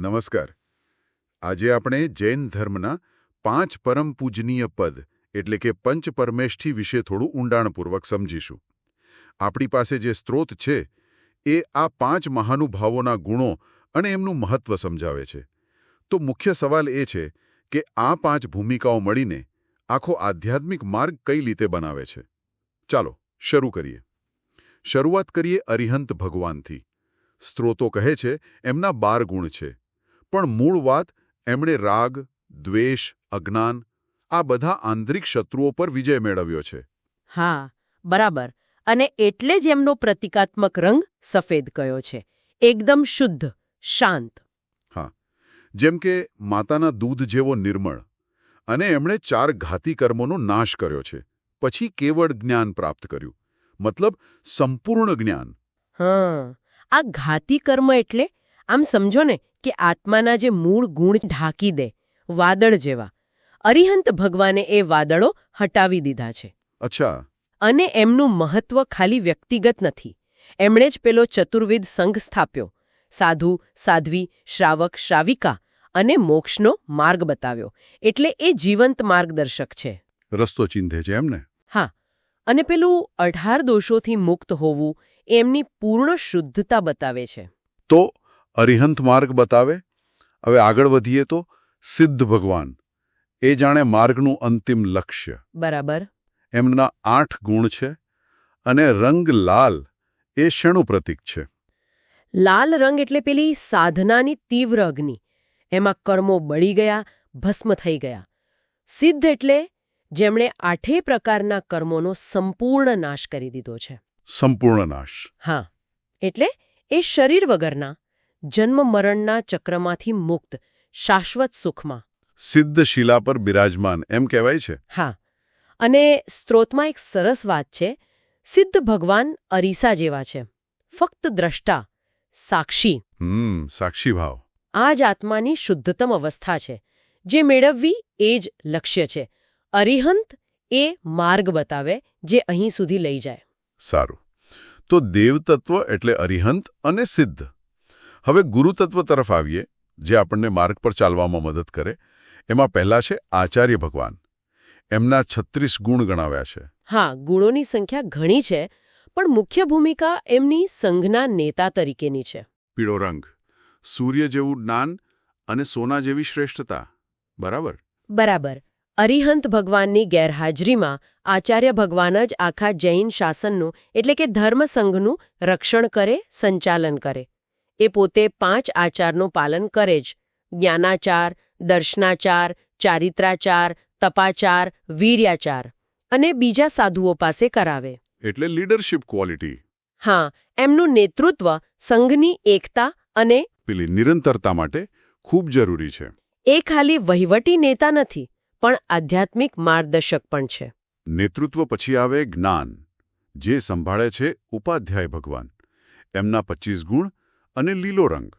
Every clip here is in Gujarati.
નમસ્કાર. આજે આપણે જૈન ધર્મના પાંચ પરમ પૂજનીય પદ, એટલે કે પંચ પરમેષ્ઠી વિશે થોડું ઊંડાણપૂર્વક સમજીશું. આપણી પાસે જે સ્ત્રોત છે, એ આ પાંચ મહાનુભાવોના ગુણો અને એમનું મહત્વ સમજાવે છે. તો મુખ્ય સવાલ એ છે કે આ પાંચ ભૂમિકાઓ મળીને આખો આધ્યાત્મિક માર્ગ કઈ રીતે બનાવે છે? ચાલો, શરૂ કરીએ. શરૂઆત કરીએ અરિહંત ભગવાનથી. સ્ત્રોતો કહે છે, એમના બાર ગુણ છે. પણ મૂળ વાત એમણે રાગ દ્વેષ અજ્ઞાન આ બધા આંતરિક શત્રુઓ પર વિજય મેળવ્યો છે. હા બરાબર. અને એટલે જ એમનો પ્રતિકાત્મક રંગ સફેદ કયો છે. એકદમ શુદ્ધ શાંત. જેમ કે માતાના દૂધ જેવો નિર્મળ. અને એમણે ચાર ઘાતી કર્મોનો નાશ કર્યો છે. પછી કેવળ જ્ઞાન પ્રાપ્ત કર્યું. મતલબ સંપૂર્ણ જ્ઞાન. હા. આ ઘાતી કર્મ એટલે? આમ સમજો ને કે આત્માના જે મૂળ ગુણ ઢાંકી દે વાદળ જેવા. અરિહંત ભગવાને એ વાદળો હટાવી દીધા છે. અચ્છા. અને એમનું મહત્વ ખાલી વ્યક્તિગત નથી. એમણે જ પેલો ચતુર્વિધ સંઘ સ્થાપ્યો. સાધુ સાધ્વી શ્રાવક શ્રાવિકા અને મોક્ષનો માર્ગ બતાવ્યો. એટલે એ જીવંત માર્ગદર્શક છે. રસ્તો ચિંધે છે એમને? હા. અને પેલું અઢાર દોષોથી મુક્ત હોવું એમની પૂર્ણ શુદ્ધતા બતાવે છે. તો અરિહંત માર્ગ બતાવે? હવે આગળ વધીએ તો સિદ્ધ ભગવાન. એ જાણે માર્ગનું અંતિમ લક્ષ્ય. બરાબર. એમના આઠ ગુણ છે અને રંગ લાલ એ શેનું પ્રતીક છે? લાલ રંગ એટલે પેલી સાધનાની તીવ્ર અગ્નિ. એમાં કર્મો બળી ગયા ભસ્મ થઈ ગયા. સિદ્ધ એટલે જેમણે આઠે પ્રકારના કર્મોનો સંપૂર્ણ નાશ કરી દીધો છે. સંપૂર્ણ નાશ. હા એટલે એ શરીર વગરના જન્મ મરણના ચક્રમાંથી મુક્ત શાશ્વત સુખમાં. સિદ્ધ શિલા પર બિરાજમાન એમ કહેવાય છે? હા. અને સ્ત્રોતમાં એક સરસ વાત છે સિદ્ધ ભગવાન અરીસા જેવા છે. ફક્ત દ્રષ્ટા સાક્ષી. હમ સાક્ષી ભાવ. આ જ આત્માની શુદ્ધતમ અવસ્થા છે જે મેળવવી એ જ લક્ષ્ય છે. અરિહંત એ માર્ગ બતાવે જે અહીં સુધી લઈ જાય. સારું. તો દેવતત્વ એટલે અરિહંત અને સિદ્ધ. હવે ગુરુતત્વ તરફ આવીએ જે આપણને માર્ગ પર ચાલવામાં મદદ કરે. એમાં પહેલા છે આચાર્ય ભગવાન. એમના છત્રીસ ગુણ ગણાવ્યા છે. હા ગુણોની સંખ્યા ઘણી છે પણ મુખ્ય ભૂમિકા એમની સંઘના નેતા તરીકેની છે. પીળો રંગ સૂર્ય જેવું જ્ઞાન અને સોના જેવી શ્રેષ્ઠતા. બરાબર? બરાબર. અરિહંત ભગવાનની ગેરહાજરીમાં આચાર્ય ભગવાન જ આખા જૈન શાસનનું એટલે કે ધર્મસંઘનું રક્ષણ કરે સંચાલન કરે. એ પોતે પાંચ આચારનું પાલન કરે જ. જ્ઞાનાચાર દર્શનાચાર ચારિત્રાચાર તપાચાર વીર્યાચાર અને બીજા સાધુઓ પાસે કરાવે. એટલે લીડરશિપ ક્વોલિટી હા એમનું નેતૃત્વ સંઘની એકતા અને પેલી નિરંતરતા માટે ખૂબ જરૂરી છે. એ ખાલી વહીવટી નેતા નથી પણ આધ્યાત્મિક માર્ગદર્શક પણ છે. નેતૃત્વ પછી આવે જ્ઞાન જે સંભાળે છે ઉપાધ્યાય ભગવાન. એમના પચીસ ગુણ અને લીલો રંગ.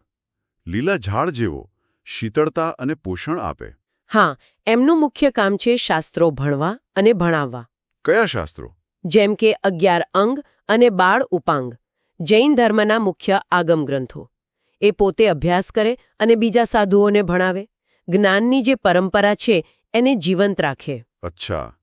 લીલા ઝાડ જેવો શીતળતા અને પોષણ આપે. હા એમનું મુખ્ય કામ છે શાસ્ત્રો ભણવા અને ભણાવવા. કયા શાસ્ત્રો? જેમ કે અગિયાર અંગ અને બાળ ઉપાંગ જૈન ધર્મના મુખ્ય આગમ ગ્રંથો. એ પોતે અભ્યાસ કરે અને બીજા સાધુઓને ભણાવે. જ્ઞાનની જે પરંપરા છે એને જીવંત રાખે. અચ્છા.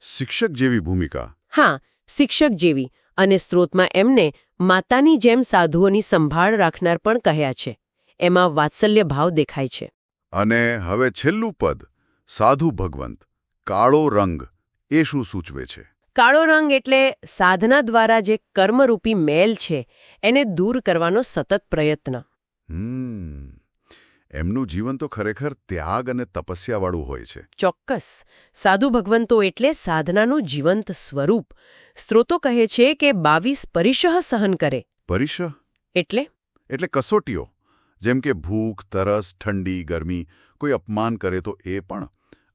શિક્ષક જેવી ભૂમિકા. હા શિક્ષક જેવી અને સ્ત્રોતમાં એમને માતાની જેમ સાધુઓની સંભાળ રાખનાર પણ કહ્યા છે. એમાં વાત્સલ્ય ભાવ દેખાય છે. અને હવે છેલ્લું પદ સાધુ ભગવંત કાળો રંગ એ શું સૂચવે છે? કાળો રંગ એટલે સાધના દ્વારા જે કર્મરૂપી મેલ છે એને દૂર કરવાનો સતત પ્રયત્ન. હમ. એમનું જીવન તો ખરેખર ત્યાગ અને તપસ્યાવાળું હોય છે. ચોક્કસ. સાધુ ભગવંતો એટલે સાધનાનું જીવંત સ્વરૂપ. સ્ત્રોતો કહે છે કે બાવીસ પરિશહ સહન કરે. પરિશ એટલે? એટલે કસોટીઓ. જેમ કે ભૂખ તરસ ઠંડી ગરમી કોઈ અપમાન કરે તો એ પણ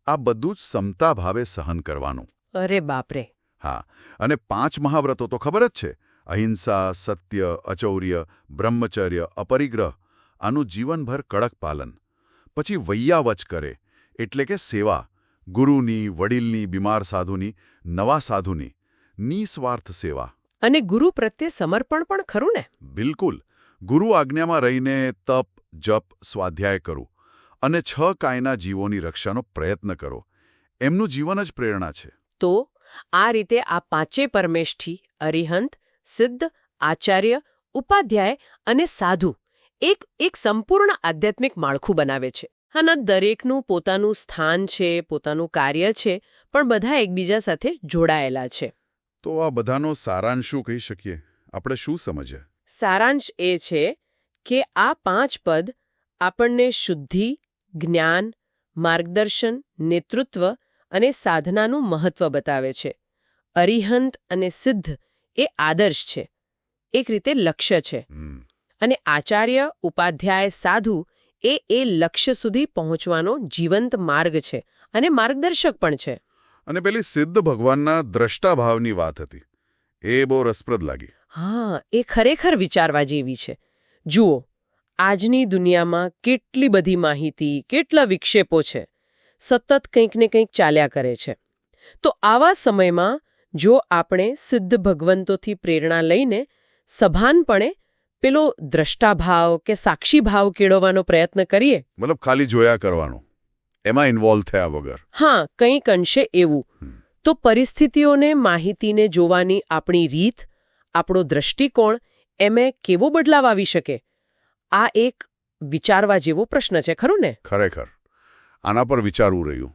આ બધું જ સમતા ભાવે સહન કરવાનું. અરે બાપરે. હા અને પાંચ મહાવ્રતો તો ખબર જ છે. અહિંસા સત્ય અચૌર્ય બ્રહ્મચર્ય અપરિગ્રહ આનું જીવનભર કડક પાલન. પછી વૈયાવચ કરે એટલે કે સેવા. ગુરુની વડીલની બીમાર સાધુની નવા સાધુની નિસ્વાર્થ સેવા. અને ગુરુ પ્રત્યે સમર્પણ પણ ખરું ને? બિલકુલ. ગુરુ આજ્ઞામાં રહીને તપ જપ સ્વાધ્યાય કરું અને છ કાયના જીવોની રક્ષાનો પ્રયત્ન કરો. એમનું જીવન જ પ્રેરણા છે. તો આ રીતે આ પાંચે પરમેષ્ઠી અરિહંત સિદ્ધ આચાર્ય ઉપાધ્યાય અને સાધુ એક એક સંપૂર્ણ આધ્યાત્મિક માળખું બનાવે છે. અને દરેકનું પોતાનું સ્થાન છે પોતાનું કાર્ય છે પણ બધા એકબીજા સાથે જોડાયેલા છે. તો આ બધાનો સારાંશ શું કહી શકીએ? આપણે શું સમજે સારાંશ એ છે કે આ પાંચ પદ આપણને શુદ્ધિ જ્ઞાન માર્ગદર્શન નેતૃત્વ અને સાધનાનું મહત્વ બતાવે છે. અરિહંત અને સિદ્ધ એ આદર્શ છે. એક રીતે લક્ષ્ય છે. અને આચાર્ય ઉપાધ્યાય સાધુ એ એ લક્ષ્ય સુધી પહોંચવાનો જીવંત માર્ગ છે અને માર્ગદર્શક પણ છે. અને પેલી સિદ્ધ ભગવાનના દ્રષ્ટા ભાવની વાત હતી. એ બહુ રસપ્રદ લાગી. હા એ ખરેખર વિચારવા જેવી છે. જુઓ આજની દુનિયામાં કેટલી બધી માહિતી કેટલા વિક્ષેપો છે. સતત કંઈક ને કંઈક ચાલ્યા કરે છે. તો આવા સમયમાં જો આપણે સિદ્ધ ભગવંતોથી પ્રેરણા લઈને સભાનપણે પેલો દ્રષ્ટાભાવ કે સાક્ષીભાવ કેળવવાનો પ્રયત્ન કરીએ? મતલબ ખાલી જોયા કરવાનું. એમાં ઇન્વોલ્વ થયા વગર. હા કંઈક અંશે એવું. તો પરિસ્થિતિઓને માહિતીને જોવાની આપણી રીત આપણો દ્રષ્ટિકોણ એમે કેવો બદલાવ આવી શકે? આ એક વિચારવા જેવો પ્રશ્ન છે ખરું ને? ખરેખર. આના પર વિચારવું રહ્યું.